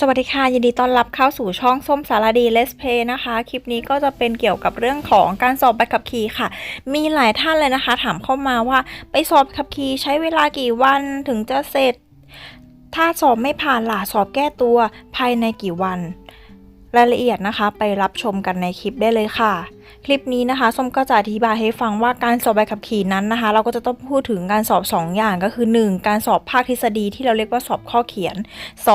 สวัสดีค่ะ ยินดีต้อนรับเข้าสู่ช่องส้มสารดีเลสเพย์นะคะ คลิปนี้ก็จะเป็นเกี่ยวกับเรื่องของการสอบใบขับขี่ค่ะ มีหลายท่านเลยนะคะ ถามเข้ามาว่าไปสอบขับขี่ใช้เวลากี่วันถึงจะเสร็จ ถ้าสอบไม่ผ่านล่ะสอบแก้ตัวภายในกี่วัน รายละเอียดนะคะ ไปรับชมกันในคลิปได้เลยค่ะ คลิปนี้นะคะส้มก็จะอธิบายให้ฟังว่าการสอบใบขับขี่นั้นนะคะ เราก็จะต้องพูดถึงการสอบ 2 อย่างก็คือ 1. การสอบภาคทฤษฎีที่เราเรียกว่าสอบข้อเขียน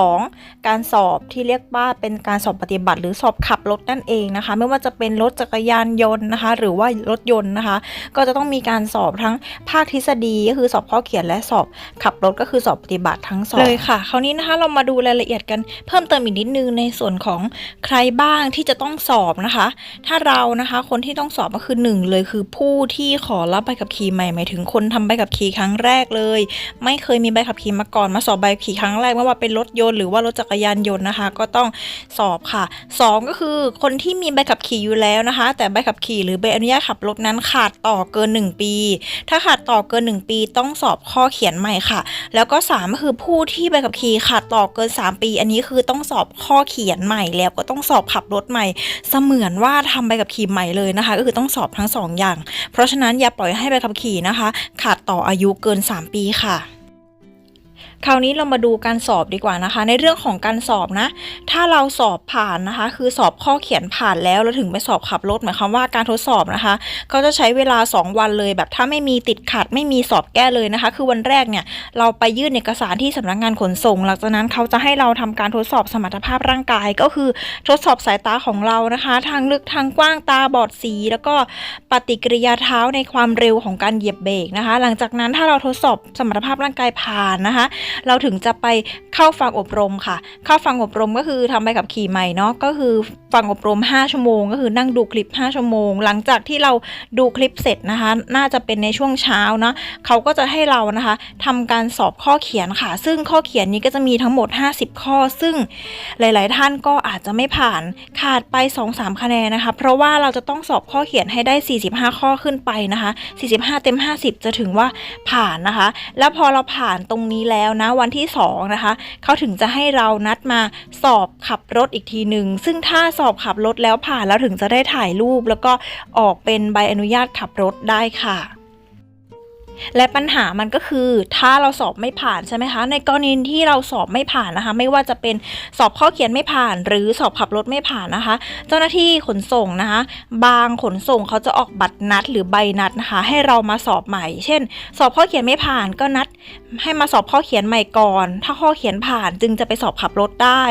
2. การสอบที่เรียกว่าเป็นการสอบปฏิบัติ หรือสอบขับรถนั่นเองนะคะ ไม่ว่าจะเป็นรถจักรยานยนต์นะคะ หรือว่ารถยนต์นะคะ ก็จะต้องมีการสอบทั้งภาคทฤษฎีก็คือสอบข้อเขียนและสอบขับรถก็คือสอบปฏิบัติทั้งสองเลยค่ะ คราวนี้นะคะเรามาดูรายละเอียดกันเพิ่มเติมอีกนิดนึงในส่วนของใครบ้างที่จะต้องสอบนะคะ ถ้าเรานะคะคนที่ต้องสอบก็คือหนึ่งเลยคือผู้ที่ขอรับใบขับขี่ใหม่หมายถึงคนทำใบขับขี่ครั้งแรกเลย ไม่เคยมีใบขับขี่มาก่อน มาสอบใบขับขี่ครั้งแรกไม่ว่าเป็นรถยนต์หรือว่ารถจักรยานยนต์นะคะ ก็ต้องสอบค่ะสองก็คือคนที่มีใบขับขี่อยู่แล้วนะคะ แต่ใบขับขี่หรือใบอนุญาตขับรถนั้นขาดต่อเกิน 1 ปี ถ้าขาดต่อเกิน 1 ปีต้องสอบข้อเขียนใหม่ค่ะ แล้วก็สามก็คือผู้ที่ใบขับขี่ขาดต่อเกิน 3 ปี อันนี้คือต้องสอบข้อเขียนใหม่แล้วก็ต้องสอบขับรถใหม่ เสมือนว่าทำใบขับขี่ใหม่เลยนะคะ ก็คือต้องสอบทั้งสองอย่าง เพราะฉะนั้นอย่าปล่อยให้ใบขับขี่นะคะ ขาดต่ออายุเกิน 3 ปีค่ะ คราวนี้เรามาดูการสอบดีกว่านะคะ ในเรื่องของการสอบนะ ถ้าเราสอบผ่านนะคะ คือสอบข้อเขียนผ่านแล้วแล้วถึงไปสอบขับรถหมายความว่าการทดสอบนะคะ ก็จะใช้เวลา 2 วันเลยแบบถ้าไม่มีติดขัด ไม่มีสอบแก้เลยนะคะ คือวันแรกเนี่ยเราไปยื่นเอกสารที่สำนักงานขนส่ง หลังจากนั้นเขาจะให้เราทำการทดสอบสมรรถภาพร่างกาย ก็คือทดสอบสายตาของเรานะคะ ทางลึกทางกว้างตาบอดสี แล้วก็ปฏิกิริยาเท้าในความเร็วของการเหยียบเบรกนะคะ หลังจากนั้นถ้าเราทดสอบสมรรถภาพร่างกายผ่านนะคะเราถึงจะไปเข้าฟังอบรมค่ะ เข้าฟังอบรมก็คือทำใบขับขี่ใหม่เนาะก็คือฟังอบรม 5 ชั่วโมง ก็คือนั่งดูคลิป 5 ชั่วโมง หลังจากที่เราดูคลิปเสร็จนะคะ น่าจะเป็นในช่วงเช้าเนาะเขาก็จะให้เรานะคะทำการสอบข้อเขียนค่ะ ซึ่งข้อเขียนนี้ก็จะมีทั้งหมด 50 ข้อ ซึ่งหลาย ๆ ท่านก็อาจจะไม่ผ่านขาดไป 2-3 คะแนนนะคะ เพราะว่าเราจะต้องสอบข้อเขียนให้ได้ 45 ข้อขึ้นไปนะคะ 45 เต็ม 50 จะถึงว่าผ่านนะคะ แล้วพอเราผ่านตรงนี้แล้วนะวันที่2นะคะเขาถึงจะให้เรานัดมาสอบขับรถอีกทีหนึ่งซึ่งถ้าสอบขับรถแล้วผ่านแล้วถึงจะได้ถ่ายรูป แล้วก็ออกเป็นใบอนุญาตขับรถได้ค่ะ และปัญหามันก็คือถ้าเราสอบไม่ผ่านใช่ไหมคะ ในกรณีที่เราสอบไม่ผ่านนะคะ ไม่ว่าจะเป็นสอบข้อเขียนไม่ผ่าน หรือสอบขับรถไม่ผ่านนะคะ เจ้าหน้าที่ขนส่งนะคะ บางขนส่งเขาจะออกบัตรนัดหรือใบนัดนะคะ ให้เรามาสอบใหม่ เช่น สอบข้อเขียนไม่ผ่านก็นัด ให้มาสอบข้อเขียนใหม่ก่อน ถ้าข้อเขียนผ่านจึงจะไปสอบขับรถได้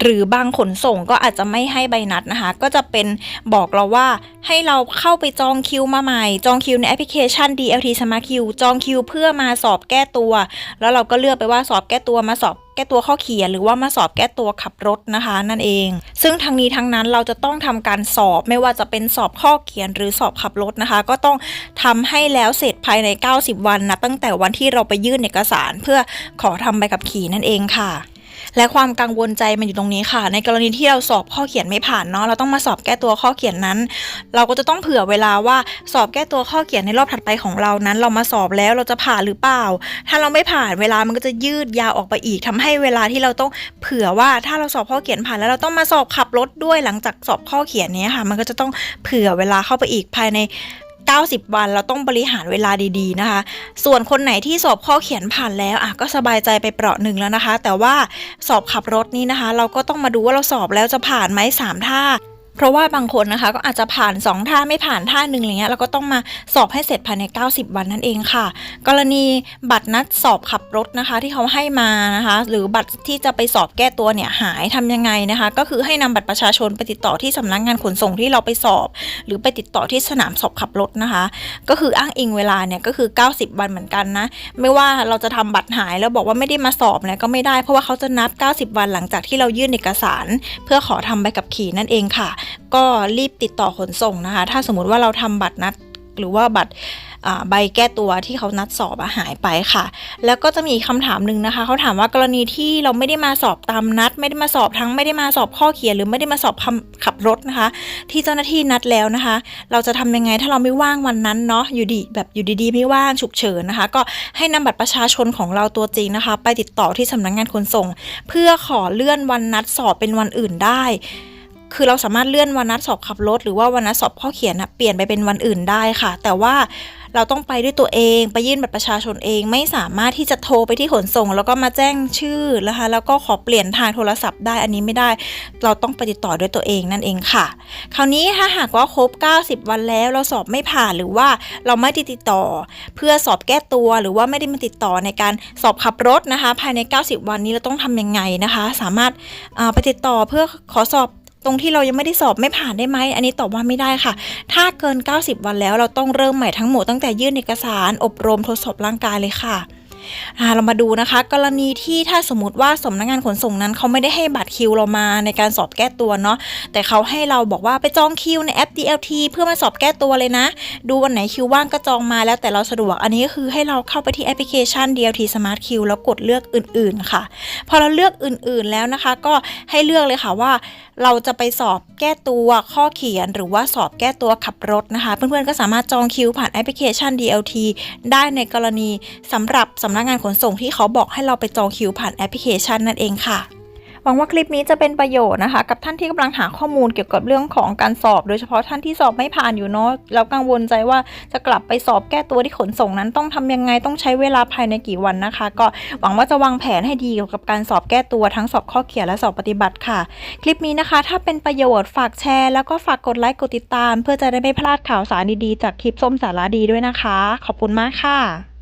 หรือบางขนส่งก็อาจจะไม่ให้ใบนัดนะคะ ก็จะเป็นบอกเราว่าให้เราเข้าไปจองคิวมาใหม่ จองคิวในแอปพลิเคชัน DLT Smart Queue จองคิวเพื่อมาสอบแก้ตัว แล้วเราก็เลือกไปว่าสอบแก้ตัวมาสอบแก้ตัวข้อเขียนหรือว่ามาสอบแก้ตัวขับรถนะคะ นั่นเอง ซึ่งทั้งนี้ทั้งนั้นเราจะต้องทำการสอบไม่ว่าจะเป็นสอบข้อเขียนหรือสอบขับรถนะคะ ก็ต้องทำให้แล้วเสร็จภายใน 90 วันนะตั้งแต่วันที่เราไปยื่นเอกสารเพื่อขอทำใบขับขี่นั่นเองค่ะ และความกังวลใจมันอยู่ตรงนี้ค่ะ ในกรณีที่เราสอบข้อเขียนไม่ผ่านเนาะเราต้องมาสอบแก้ตัวข้อเขียนนั้น เราก็จะต้องเผื่อเวลาว่าสอบแก้ตัวข้อเขียนในรอบถัดไปของเรานั้น เรามาสอบแล้วเราจะผ่านหรือเปล่า ถ้าเราไม่ผ่านเวลามันก็จะยืดยาวออกไปอีกทำให้เวลาที่เราต้องเผื่อว่าถ้าเราสอบข้อเขียนผ่านแล้วเราต้องมาสอบขับรถด้วยหลังจากสอบข้อเขียนนี้ค่ะ มันก็จะต้องเผื่อเวลาเข้าไปอีกภายใน 90 วันเราต้องบริหารเวลาดีๆนะคะ ส่วนคนไหนที่สอบข้อเขียนผ่านแล้วอะก็สบายใจไปเปราะหนึ่งแล้วนะคะ แต่ว่าสอบขับรถนี่นะคะ เราก็ต้องมาดูว่าเราสอบแล้วจะผ่านไหมสามท่า เพราะว่าบางคนนะคะก็อาจจะผ่าน 2 ท่าไม่ผ่านท่าหนึ่งอะไรเงี้ยเราก็ต้องมาสอบให้เสร็จภายใน 90 วันนั่นเองค่ะ กรณีบัตรนัดสอบขับรถนะคะ ที่เขาให้มานะคะ หรือบัตรที่จะไปสอบแก้ตัวเนี่ยหายทำยังไงนะคะ ก็คือให้นำบัตรประชาชนไปติดต่อที่สำนักงานขนส่งที่เราไปสอบ หรือไปติดต่อที่สนามสอบขับรถนะคะ ก็คืออ้างอิงเวลาเนี่ยก็คือ 90 วันเหมือนกันนะไม่ว่าเราจะทำบัตรหายแล้วบอกว่าไม่ได้มาสอบเนี่ยก็ไม่ได้เพราะว่าเขาจะนับ 90 วันหลังจากที่เรายื่นเอกสาร เพื่อขอทำใบขับขี่นั่นเองค่ะก็รีบติดต่อขนส่งนะคะ ถ้าสมมติว่าเราทำบัตรนัดหรือว่าบัตรใบแก้ตัวที่เขานัดสอบอหายไปค่ะ แล้วก็จะมีอีกคำถามหนึ่งนะคะ เขาถามว่ากรณีที่เราไม่ได้มาสอบตามนัด ไม่ได้มาสอบทั้งไม่ได้มาสอบข้อเขียน หรือไม่ได้มาสอบขับรถนะคะ ที่เจ้าหน้าที่นัดแล้วนะคะ เราจะทำยังไงถ้าเราไม่ว่างวันนั้นเนาะอยู่ดีแบบอยู่ดีๆ ไม่ว่างฉุกเฉินนะคะ ก็ให้นำบัตรประชาชนของเราตัวจริงนะคะ ไปติดต่อที่สำนักงานขนส่ง เพื่อขอเลื่อนวันนัดสอบเป็นวันอื่นได้ คือเราสามารถเลื่อนวันนัดสอบขับรถหรือว่าวันนัดสอบข้อเขียนนะเปลี่ยนไปเป็นวันอื่นได้ค่ะ แต่ว่าเราต้องไปด้วยตัวเองไปยื่นบัตรประชาชนเองไม่สามารถที่จะโทรไปที่ขนส่ง แล้วก็มาแจ้งชื่อนะคะแล้วก็ขอเปลี่ยนทางโทรศัพท์ได้อันนี้ไม่ได้ เราต้องไปติดต่อด้วยตัวเองนั่นเองค่ะ คราวนี้ถ้าหากว่าครบ 90 วันแล้วเราสอบไม่ผ่านหรือว่าเราไม่ได้ติดต่อ เพื่อสอบแก้ตัวหรือว่าไม่ได้มาติดต่อในการสอบขับรถนะคะ ภายใน 90 วันนี้เราต้องทำยังไงนะคะ สามารถไปติดต่อเพื่อขอสอบ ตรงที่เรายังไม่ได้สอบไม่ผ่านได้ไหมอันนี้ตอบว่าไม่ได้ค่ะ ถ้าเกิน 90 วันแล้วเราต้องเริ่มใหม่ทั้งหมดตั้งแต่ยื่นเอกสาร อบรมทดสอบร่างกายเลยค่ะ เรามาดูนะคะ กรณีที่ถ้าสมมติว่าสำนักงานขนส่งนั้นเขาไม่ได้ให้บัตรคิวเรามาในการสอบแก้ตัวเนาะแต่เขาให้เราบอกว่าไปจองคิวในแอป DLT เพื่อมาสอบแก้ตัวเลยนะ ดูวันไหนคิวว่างก็จองมาแล้วแต่เราสะดวกอันนี้ก็คือให้เราเข้าไปที่แอปพลิเคชัน DLT Smart Q แล้วกดเลือกอื่น ๆ ค่ะ พอเราเลือกอื่นๆแล้วนะคะ ก็ให้เลือกเลยค่ะว่า เราจะไปสอบแก้ตัวข้อเขียน หรือว่าสอบแก้ตัวขับรถนะคะ เพื่อนๆก็สามารถจองคิวผ่านแอปพลิเคชัน DLT ได้ในกรณีสำหรับสำนักงานขนส่งที่เขาบอกให้เราไปจองคิวผ่านแอปพลิเคชันนั่นเองค่ะหวังว่าคลิปนี้จะเป็นประโยชน์นะคะ กับท่านที่กำลังหาข้อมูลเกี่ยวกับเรื่องของการสอบ โดยเฉพาะท่านที่สอบไม่ผ่านอยู่เนาะแล้วกังวลใจว่าจะกลับไปสอบแก้ตัวที่ขนส่งนั้นต้องทำยังไงต้องใช้เวลาภายในกี่วันนะคะ ก็หวังว่าจะวางแผนให้ดีเกี่ยวกับการสอบแก้ตัวทั้งสอบข้อเขียนและสอบปฏิบัติค่ะ คลิปนี้นะคะ ถ้าเป็นประโยชน์ฝากแชร์ แล้วก็ฝากกดไลค์กดติดตาม เพื่อจะได้ไม่พลาดข่าวสารดีๆจากคลิปส้มสาระดีด้วยนะคะ ขอบคุณมากค่ะ